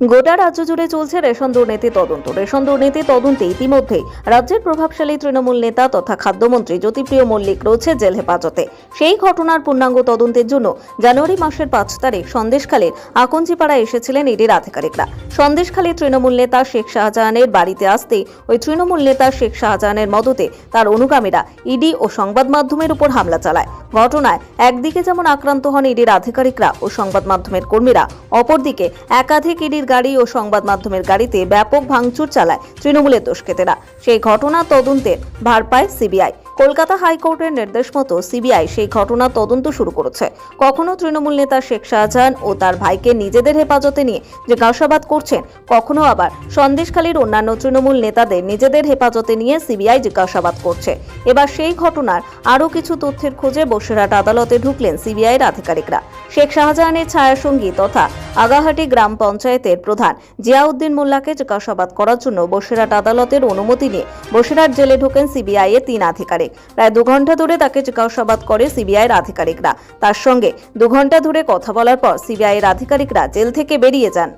গোটা রাজ্য জুড়ে চলছে রেশন দুর্নীতি তদন্ত। রেশন দুর্নীতি তদন্তে ইতিমধ্যে রাজ্যের প্রভাবশালী তৃণমূল নেতা তথা খাদ্যমন্ত্রী জ্যোতিপ্রিয় মল্লিক রয়েছে জেল হেফাজতে। সেই ঘটনার পূর্ণাঙ্গ তদন্তের জন্য জানুয়ারি মাসের পাঁচ তারিখ সন্দেশখালীর আকঞ্চিপাড়া এসেছিলেন ইডির আধিকারিকরা। সন্দেশখালী তৃণমূল নেতা শেখ শাহজাহানের বাড়িতে আসতে ওই তৃণমূল নেতা শেখ শাহজাহানের মদতে তার অনুগামীরা ইডি ও সংবাদ মাধ্যমের উপর হামলা চালায়। ঘটনায় একদিকে যেমন আক্রান্ত হন ইডির আধিকারিকরা ও সংবাদ মাধ্যমের কর্মীরা, অপরদিকে একাধিক ইডির গাড়ি ও সংবাদ মাধ্যমের গাড়িতে ব্যাপক ভাঙচুর চালায় তৃণমূলের দোষকেতেরা। সেই ঘটনা তদন্তের ভার পায় সিবিআই। কলকাতা হাইকোর্টের নির্দেশ মতো সিবিআই সেই ঘটনা তদন্ত শুরু করেছে। কখনো তৃণমূল নেতা শেখ শাহজাহান ও তার ভাইকে নিজেদের হেফাজতে নিয়ে জিজ্ঞাসাবাদ করছেন, কখনো আবার সন্দেশখালীর অন্যান্য তৃণমূল নেতাদের নিজেদের হেফাজতে নিয়ে সিবিআই জিজ্ঞাসাবাদ করছে। এবার সেই ঘটনার আরও কিছু তথ্যের খোঁজে বসিরহাট আদালতে ঢুকলেন সিবিআইয়ের আধিকারিকরা। শেখ শাহজাহানের ছায়াসঙ্গী তথা আগাহাটি গ্রাম পঞ্চায়েতের প্রধান জিয়াউদ্দিন মোল্লাকে জিজ্ঞাসাবাদ করার জন্য বসিরহাট আদালতের অনুমতি নিয়ে বসিরহাট জেলে ঢোকেন সিবিআই এর তিন আধিকারিক। প্রায় দু ঘণ্টা ধরে তাকে জিজ্ঞাসাবাদ করে সিবিআই এর আধিকারিকরা। তার সঙ্গে দু ঘণ্টা ধরে কথা বলার পর সিবিআই এর আধিকারিকরা জেল থেকে বেরিয়ে যান।